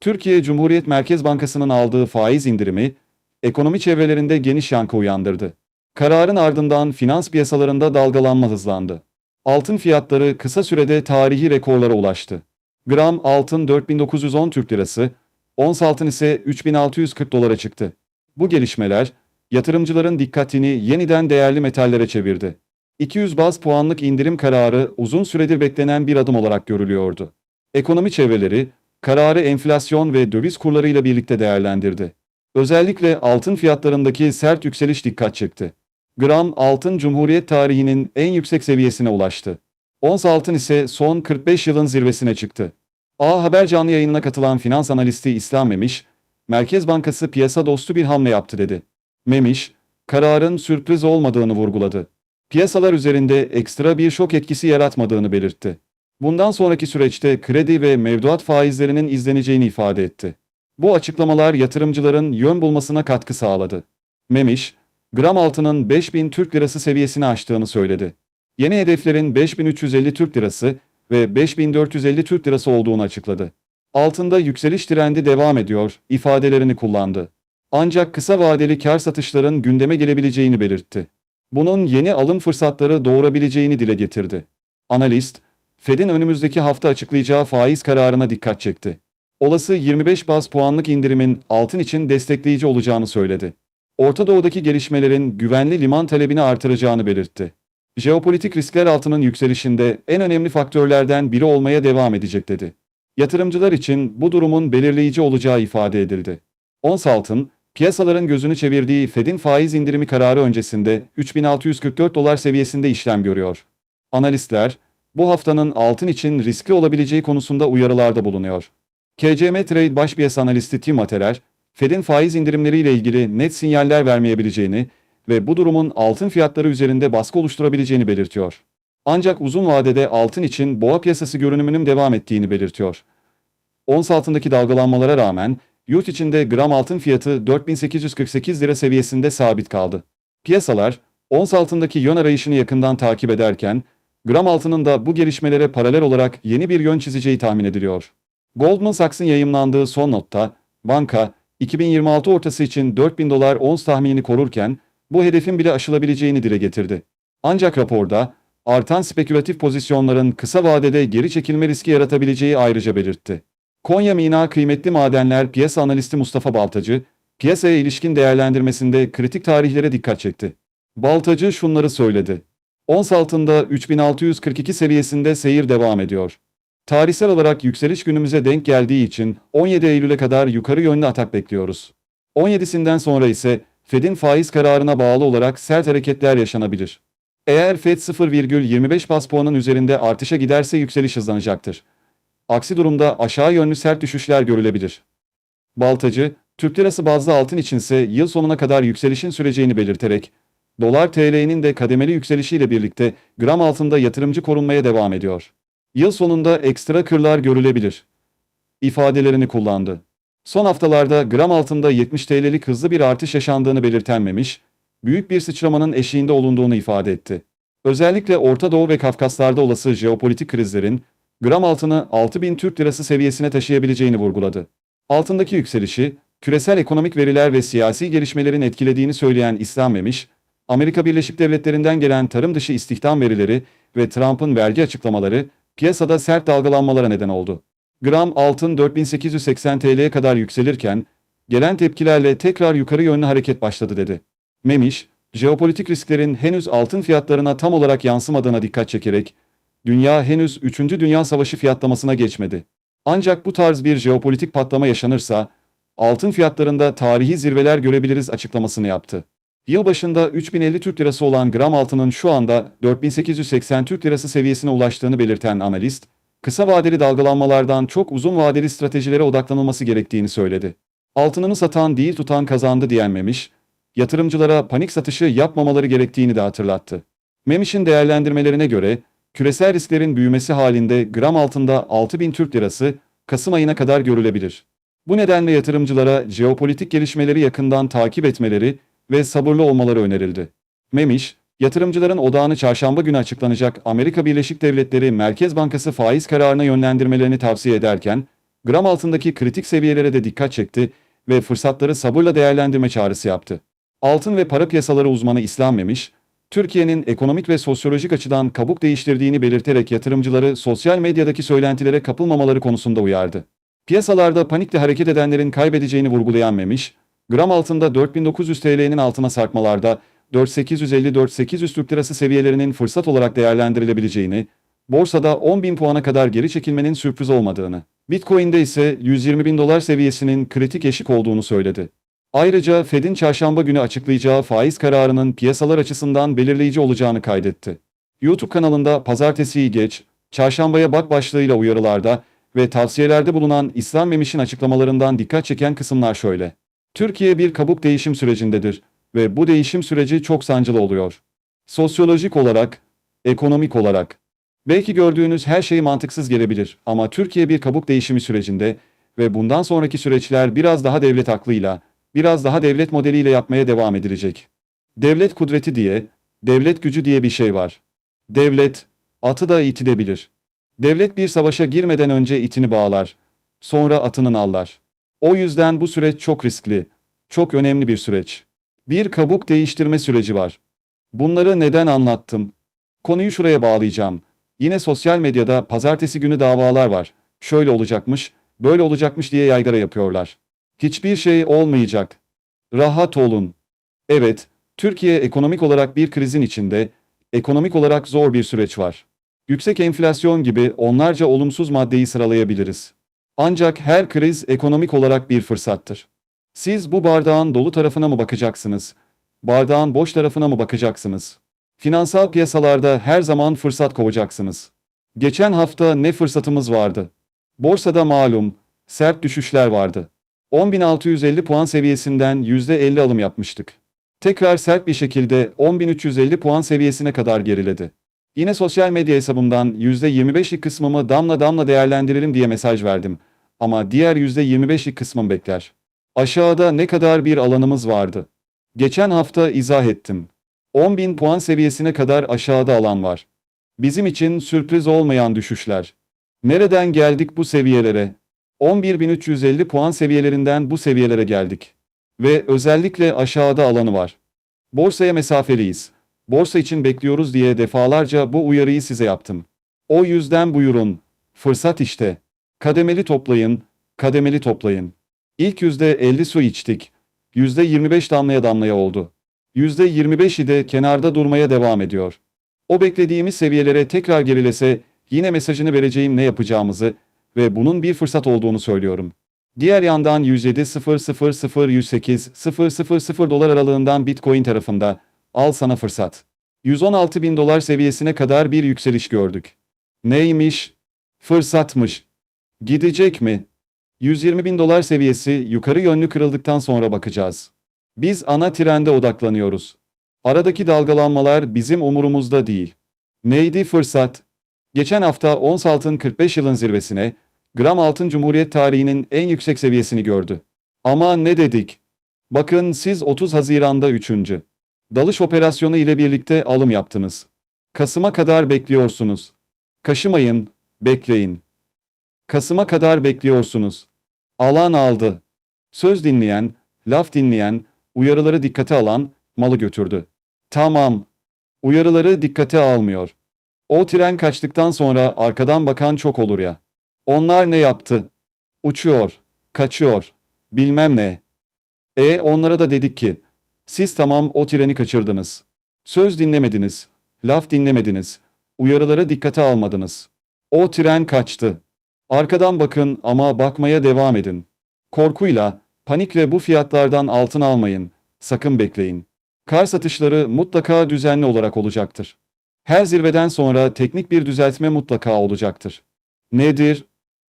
Türkiye Cumhuriyet Merkez Bankası'nın aldığı faiz indirimi, ekonomi çevrelerinde geniş yankı uyandırdı. Kararın ardından finans piyasalarında dalgalanma hızlandı. Altın fiyatları kısa sürede tarihi rekorlara ulaştı. Gram altın 4910 Türk Lirası, ons altın ise 3640 dolara çıktı. Bu gelişmeler, yatırımcıların dikkatini yeniden değerli metallere çevirdi. 200 baz puanlık indirim kararı uzun süredir beklenen bir adım olarak görülüyordu. Ekonomi çevreleri, kararı enflasyon ve döviz kurlarıyla birlikte değerlendirdi. Özellikle altın fiyatlarındaki sert yükseliş dikkat çekti. Gram altın Cumhuriyet tarihinin en yüksek seviyesine ulaştı. Ons altın ise son 45 yılın zirvesine çıktı. A Haber canlı yayınına katılan finans analisti İslam Memiş, Merkez Bankası piyasa dostu bir hamle yaptı dedi. Memiş, kararın sürpriz olmadığını vurguladı. Piyasalar üzerinde ekstra bir şok etkisi yaratmadığını belirtti. Bundan sonraki süreçte kredi ve mevduat faizlerinin izleneceğini ifade etti. Bu açıklamalar yatırımcıların yön bulmasına katkı sağladı. Memiş, gram altının 5000 Türk Lirası seviyesini aştığını söyledi. Yeni hedeflerin 5350 Türk Lirası ve 5450 Türk Lirası olduğunu açıkladı. Altında yükseliş trendi devam ediyor ifadelerini kullandı. Ancak kısa vadeli kar satışların gündeme gelebileceğini belirtti. Bunun yeni alım fırsatları doğurabileceğini dile getirdi. Analist, Fed'in önümüzdeki hafta açıklayacağı faiz kararına dikkat çekti. Olası 25 baz puanlık indirimin altın için destekleyici olacağını söyledi. Orta Doğu'daki gelişmelerin güvenli liman talebini artıracağını belirtti. Jeopolitik riskler altının yükselişinde en önemli faktörlerden biri olmaya devam edecek dedi. Yatırımcılar için bu durumun belirleyici olacağı ifade edildi. Ons altın, piyasaların gözünü çevirdiği Fed'in faiz indirimi kararı öncesinde 3644 dolar seviyesinde işlem görüyor. Analistler, bu haftanın altın için riskli olabileceği konusunda uyarılarda bulunuyor. KCM Trade baş analisti Tim Materer, Fed'in faiz indirimleriyle ilgili net sinyaller vermeyebileceğini ve bu durumun altın fiyatları üzerinde baskı oluşturabileceğini belirtiyor. Ancak uzun vadede altın için boğa piyasası görünümünün devam ettiğini belirtiyor. Ons altındaki dalgalanmalara rağmen yurt içinde gram altın fiyatı 4848 lira seviyesinde sabit kaldı. Piyasalar, ons altındaki yön arayışını yakından takip ederken, gram altının da bu gelişmelere paralel olarak yeni bir yön çizeceği tahmin ediliyor. Goldman Sachs'ın yayımlandığı son notta, banka, 2026 ortası için 4000 dolar ons tahminini korurken, bu hedefin bile aşılabileceğini dile getirdi. Ancak raporda, artan spekülatif pozisyonların kısa vadede geri çekilme riski yaratabileceği ayrıca belirtti. Konya Mina Kıymetli Madenler Piyasa Analisti Mustafa Baltacı, piyasaya ilişkin değerlendirmesinde kritik tarihlere dikkat çekti. Baltacı şunları söyledi. Ons altında 3642 seviyesinde seyir devam ediyor. Tarihsel olarak yükseliş günümüze denk geldiği için 17 Eylül'e kadar yukarı yönlü atak bekliyoruz. 17'sinden sonra ise Fed'in faiz kararına bağlı olarak sert hareketler yaşanabilir. Eğer Fed 0,25 bas puanın üzerinde artışa giderse yükseliş hızlanacaktır. Aksi durumda aşağı yönlü sert düşüşler görülebilir. Baltacı, Türk lirası bazlı altın içinse yıl sonuna kadar yükselişin süreceğini belirterek, dolar TL'nin de kademeli yükselişiyle birlikte gram altında yatırımcı korunmaya devam ediyor. Yıl sonunda ekstra kırlar görülebilir. ifadelerini kullandı. Son haftalarda gram altında 70 TL'lik hızlı bir artış yaşandığını belirtenmemiş, büyük bir sıçramanın eşiğinde olunduğunu ifade etti. Özellikle Orta Doğu ve Kafkaslar'da olası jeopolitik krizlerin gram altını 6000 Türk Lirası seviyesine taşıyabileceğini vurguladı. Altındaki yükselişi, küresel ekonomik veriler ve siyasi gelişmelerin etkilediğini söyleyen İslam Memiş, Amerika Birleşik Devletleri'nden gelen tarım dışı istihdam verileri ve Trump'ın vergi açıklamaları piyasada sert dalgalanmalara neden oldu. Gram altın 4880 TL'ye kadar yükselirken, gelen tepkilerle tekrar yukarı yönlü hareket başladı dedi. Memiş, jeopolitik risklerin henüz altın fiyatlarına tam olarak yansımadığına dikkat çekerek, dünya henüz 3. Dünya Savaşı fiyatlamasına geçmedi. Ancak bu tarz bir jeopolitik patlama yaşanırsa, altın fiyatlarında tarihi zirveler görebiliriz açıklamasını yaptı. Yılbaşında 3050 Türk Lirası olan gram altının şu anda 4880 Türk Lirası seviyesine ulaştığını belirten analist, kısa vadeli dalgalanmalardan çok uzun vadeli stratejilere odaklanılması gerektiğini söyledi. Altınını satan değil tutan kazandı diyen Memiş, yatırımcılara panik satışı yapmamaları gerektiğini de hatırlattı. Memiş'in değerlendirmelerine göre, küresel risklerin büyümesi halinde gram altında 6000 Türk Lirası Kasım ayına kadar görülebilir. Bu nedenle yatırımcılara jeopolitik gelişmeleri yakından takip etmeleri ve sabırlı olmaları önerildi. Memiş, yatırımcıların odağını çarşamba günü açıklanacak Amerika Birleşik Devletleri Merkez Bankası faiz kararına yönlendirmelerini tavsiye ederken, gram altındaki kritik seviyelere de dikkat çekti ve fırsatları sabırla değerlendirme çağrısı yaptı. Altın ve para piyasaları uzmanı İslam Memiş, Türkiye'nin ekonomik ve sosyolojik açıdan kabuk değiştirdiğini belirterek yatırımcıları sosyal medyadaki söylentilere kapılmamaları konusunda uyardı. Piyasalarda panikle hareket edenlerin kaybedeceğini vurgulayan Memiş, gram altında 4900 TL'nin altına sarkmalarda 4850-4800 Türk Lirası seviyelerinin fırsat olarak değerlendirilebileceğini, borsada 10.000 puana kadar geri çekilmenin sürpriz olmadığını, Bitcoin'de ise 120 bin dolar seviyesinin kritik eşik olduğunu söyledi. Ayrıca Fed'in çarşamba günü açıklayacağı faiz kararının piyasalar açısından belirleyici olacağını kaydetti. YouTube kanalında pazartesiyi geç, çarşambaya bak başlığıyla uyarılarda ve tavsiyelerde bulunan İslam Memiş'in açıklamalarından dikkat çeken kısımlar şöyle. Türkiye bir kabuk değişim sürecindedir ve bu değişim süreci çok sancılı oluyor. Sosyolojik olarak, ekonomik olarak. Belki gördüğünüz her şey mantıksız gelebilir ama Türkiye bir kabuk değişimi sürecinde ve bundan sonraki süreçler biraz daha devlet aklıyla, biraz daha devlet modeliyle yapmaya devam edilecek. Devlet kudreti diye, devlet gücü diye bir şey var. Devlet, atı da itilebilir. Devlet bir savaşa girmeden önce itini bağlar, sonra atının allar. O yüzden bu süreç çok riskli, çok önemli bir süreç. Bir kabuk değiştirme süreci var. Bunları neden anlattım? Konuyu şuraya bağlayacağım. Yine sosyal medyada pazartesi günü davalar var. Şöyle olacakmış, böyle olacakmış diye yaygara yapıyorlar. Hiçbir şey olmayacak. Rahat olun. Evet, Türkiye ekonomik olarak bir krizin içinde, ekonomik olarak zor bir süreç var. Yüksek enflasyon gibi onlarca olumsuz maddeyi sıralayabiliriz. Ancak her kriz ekonomik olarak bir fırsattır. Siz bu bardağın dolu tarafına mı bakacaksınız? Bardağın boş tarafına mı bakacaksınız? Finansal piyasalarda her zaman fırsat kovacaksınız. Geçen hafta ne fırsatımız vardı? Borsada malum, sert düşüşler vardı. 10.650 puan seviyesinden %50 alım yapmıştık. Tekrar sert bir şekilde 10.350 puan seviyesine kadar geriledi. Yine sosyal medya hesabımdan %25'lik kısmımı damla damla değerlendirelim diye mesaj verdim. Ama diğer %25'lik kısmım bekler. Aşağıda ne kadar bir alanımız vardı? Geçen hafta izah ettim. 10.000 puan seviyesine kadar aşağıda alan var. Bizim için sürpriz olmayan düşüşler. Nereden geldik bu seviyelere? 11.350 puan seviyelerinden bu seviyelere geldik. Ve özellikle aşağıda alanı var. Borsaya mesafeliyiz. Borsa için bekliyoruz diye defalarca bu uyarıyı size yaptım. O yüzden buyurun. Fırsat işte. Kademeli toplayın, kademeli toplayın. İlk %50 su içtik. %25 damlaya damlaya oldu. %25'i de kenarda durmaya devam ediyor. O beklediğimiz seviyelere tekrar gerilese yine mesajını vereceğim ne yapacağımızı ve bunun bir fırsat olduğunu söylüyorum. Diğer yandan 107.000-108.000 dolar aralığından Bitcoin tarafında al sana fırsat. 116 bin dolar seviyesine kadar bir yükseliş gördük. Neymiş? Fırsatmış. Gidecek mi? 120 bin dolar seviyesi yukarı yönlü kırıldıktan sonra bakacağız. Biz ana trende odaklanıyoruz. Aradaki dalgalanmalar bizim umurumuzda değil. Neydi fırsat? Geçen hafta ons altın 45 yılın zirvesine, gram altın Cumhuriyet tarihinin en yüksek seviyesini gördü. Ama ne dedik? Bakın siz 30 Haziran'da 3. Dalış operasyonu ile birlikte alım yaptınız. Kasım'a kadar bekliyorsunuz. Kaşımayın, bekleyin. Kasım'a kadar bekliyorsunuz. Alan aldı. Söz dinleyen, laf dinleyen, uyarıları dikkate alan, malı götürdü. Tamam. Uyarıları dikkate almıyor. O tren kaçtıktan sonra arkadan bakan çok olur ya. Onlar ne yaptı? Uçuyor, kaçıyor, bilmem ne. E onlara da dedik ki, siz tamam o treni kaçırdınız. Söz dinlemediniz, laf dinlemediniz, uyarıları dikkate almadınız. O tren kaçtı. Arkadan bakın ama bakmaya devam edin. Korkuyla, panikle bu fiyatlardan altın almayın. Sakın bekleyin. Kar satışları mutlaka düzenli olarak olacaktır. Her zirveden sonra teknik bir düzeltme mutlaka olacaktır. Nedir?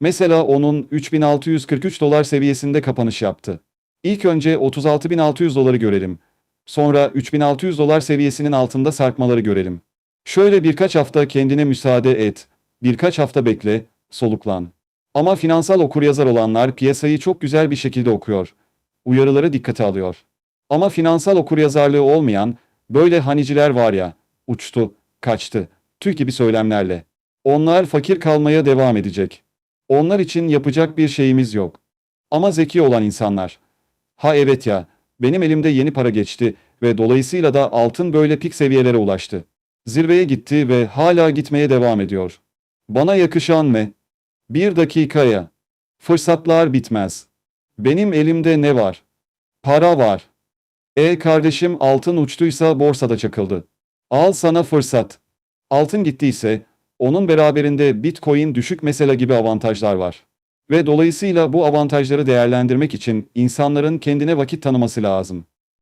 Mesela onun 3643 dolar seviyesinde kapanış yaptı. İlk önce 36600 doları görelim. Sonra 3600 dolar seviyesinin altında sarkmaları görelim. Şöyle birkaç hafta kendine müsaade et. Birkaç hafta bekle, soluklan. Ama finansal okuryazar olanlar piyasayı çok güzel bir şekilde okuyor. Uyarıları dikkate alıyor. Ama finansal okuryazarlığı olmayan, böyle haniciler var ya, uçtu, kaçtı, tüy gibi söylemlerle. Onlar fakir kalmaya devam edecek. Onlar için yapacak bir şeyimiz yok. Ama zeki olan insanlar. Ha evet ya, benim elimde yeni para geçti ve dolayısıyla da altın böyle pik seviyelere ulaştı. Zirveye gitti ve hala gitmeye devam ediyor. Bana yakışan ne? Bir dakikaya. Fırsatlar bitmez. Benim elimde ne var? Para var. E kardeşim altın uçtuysa borsada çakıldı. Al sana fırsat. Altın gittiyse onun beraberinde Bitcoin düşük mesela gibi avantajlar var. Ve dolayısıyla bu avantajları değerlendirmek için insanların kendine vakit tanıması lazım.